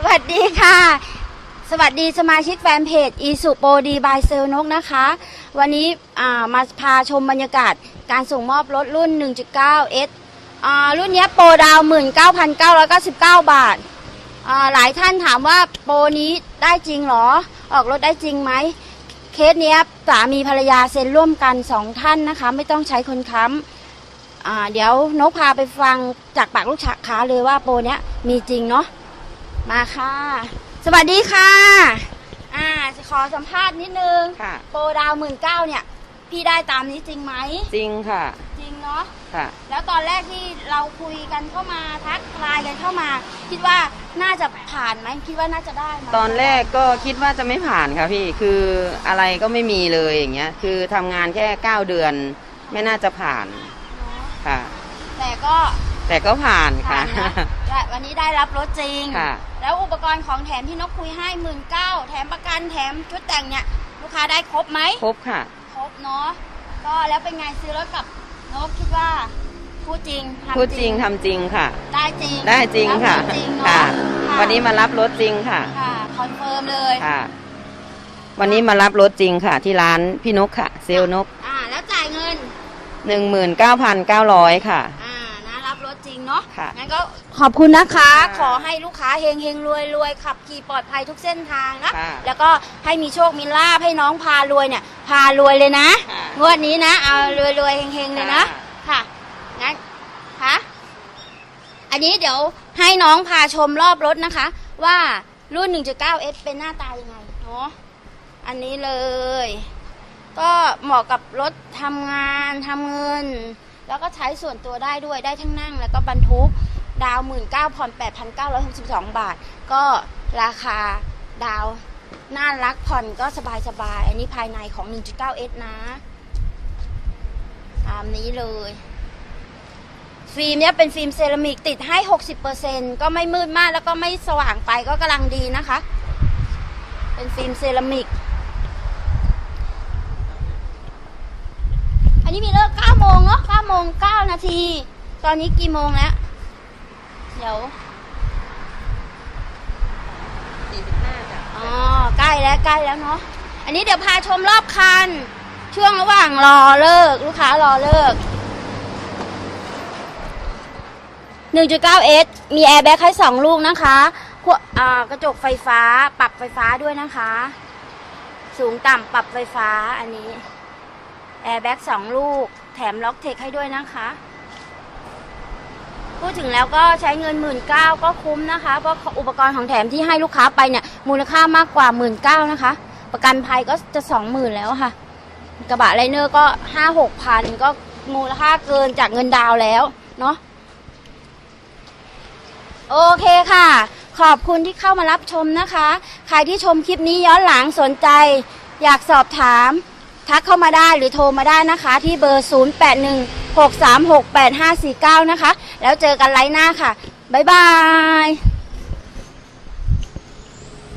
สวัสดีค่ะ สวัสดีสมาชิกแฟนเพจอีสุโปดีบายเซลนกนะคะ วันนี้มาพาชมบรรยากาศการส่งมอบรถรุ่น 1.9 S อ่ารุ่นนี้โปรดาว 19,999 บาทอ่าหลายท่านถามว่าโปรนี้ได้จริงหรอ ออกรถได้จริงไหม เคสเนี้ยสามีภรรยาเซ็นร่วมกันสองท่านนะคะ ไม่ต้องใช้คนค้ำอ่าเดี๋ยวนกพาไปฟังจากปากลูกค้าเลยว่าโปรเนี้ยมีจริงเนาะ มาค่ะ สวัสดีค่ะ อ่าจะขอสัมภาษณ์นิดนึง ค่ะ โปรดาวหมื่นเก้าเนี่ย พี่ได้ตามนี้จริงไหม จริงค่ะ จริงเนาะ ค่ะ แล้วตอนแรกที่เราคุยกันเข้ามาทักไลน์กันเข้ามา คิดว่าน่าจะผ่านไหมคิดว่าน่าจะได้ไหมตอนแรกก็คิดว่าจะไม่ผ่านค่ะพี่ คืออะไรก็ไม่มีเลยอย่างเงี้ย คือทำงานแค่ 9 เดือน ไม่น่าจะผ่าน เนอะค่ะ แต่ก็ แต่ก็ผ่านผ่าค่ะนนะและวันนี้ได้รับรถจริง ค่ะ แล้วอุปกรณ์ของแถมที่นกคุยให้หมื่นเก้าแถมประกันแถมชุดแต่งเนี่ย ลูกค้าได้ครบไหม ครบค่ะ ครบเนาะ ก็แล้วเป็นไงซื้อรถกับนกคิดว่าพูดจริงทำพูดจริงทำจริงค่ะ ได้จริงได้จริงค่ะ รับรถจริงเนาะค่ะ ค่ะวันนี้มารับรถจริงค่ะ ค่ะคอนเฟิร์มเลยค่ะ วันนี้มารับรถจริงค่ะ ที่ร้านพี่นกค่ะ เซลลนกอ่าแล้วจ่ายเงิน19,900ค่ะ อ่านะรับ รถจริงเนาะค่ะ งั้นก็ขอบคุณนะคะ ค่ะขอให้ลูกค้าเฮงเฮงรวยรวยขับขี่ปลอดภัยทุกเส้นทางนะค่ะแล้วก็ให้มีโชคมีลาภให้น้องพารวยเนี่ย พารวยเลยนะ ค่ะงวดนี้นะเอารวยรวยเฮงเฮงเลยนะค่ะ ค่ะงั้นคะอันนี้เดี๋ยวให้น้องพาชมรอบรถนะคะ ว่ารุ่น 1.9S เป็นหน้าตายังไงเนาะอันนี้เลย ก็เหมาะกับรถทำงานทำเงิน แล้วก็ใช้ส่วนตัวได้ด้วยได้ทั้งนั่ง แล้วก็บรรทุกดาวหมื่นเก้าผ่อนแปดพันเก้าร้อยหกสิบสองบาท ก็ราคาดาวน่ารักผ่อนก็สบายสบายๆอันนี้ภายในของ 1.9S นะ ตามนี้เลย ฟิล์มเนี้ยเป็นฟิล์มเซรามิกติดให้ 60%ก็ไม่มืดมากแล้วก็ไม่สว่างไปก็กำลังดีนะคะ เป็นฟิล์มเซรามิก อันนี้มีเลิก9โมงเนาะ9โมง9นาที ตอนนี้กี่โมงแล้ว เดี๋ยว45จ้ะอ๋อใกล้แล้วใกล้แล้วเนาะ อันนี้เดี๋ยวพาชมรอบคัน ช่วงระหว่างรอเลิก ลูกค้ารอเลิก 1.9S มีแอร์แบ็กให้สองลูกนะคะพวกกระจกไฟฟ้า ปรับไฟฟ้าด้วยนะคะ สูงต่ำปรับไฟฟ้าอันนี้ แอร์แบ็กสองลูก แถมล็อกเทคให้ด้วยนะคะ พูดถึงแล้วก็ใช้เงินหมื่นเก้าก็คุ้มนะคะ เพราะอุปกรณ์ของแถมที่ให้ลูกค้าไปเนี่ย มูลค่ามากกว่าหมื่นเก้านะคะ ประกันภัยก็จะสองหมื่นแล้วค่ะ กระบะไลเนอร์ก็ห้าหกพันก็มูลค่าเกินจากเงินดาวแล้วเนาะโอเคค่ะ ขอบคุณที่เข้ามารับชมนะคะ ใครที่ชมคลิปนี้ย้อนหลังสนใจ อยากสอบถาม ทักเข้ามาได้หรือโทรมาได้นะคะ ที่เบอร์ 0816368549 นะคะ แล้วเจอกันไลน์หน้าค่ะ บ๊ายบาย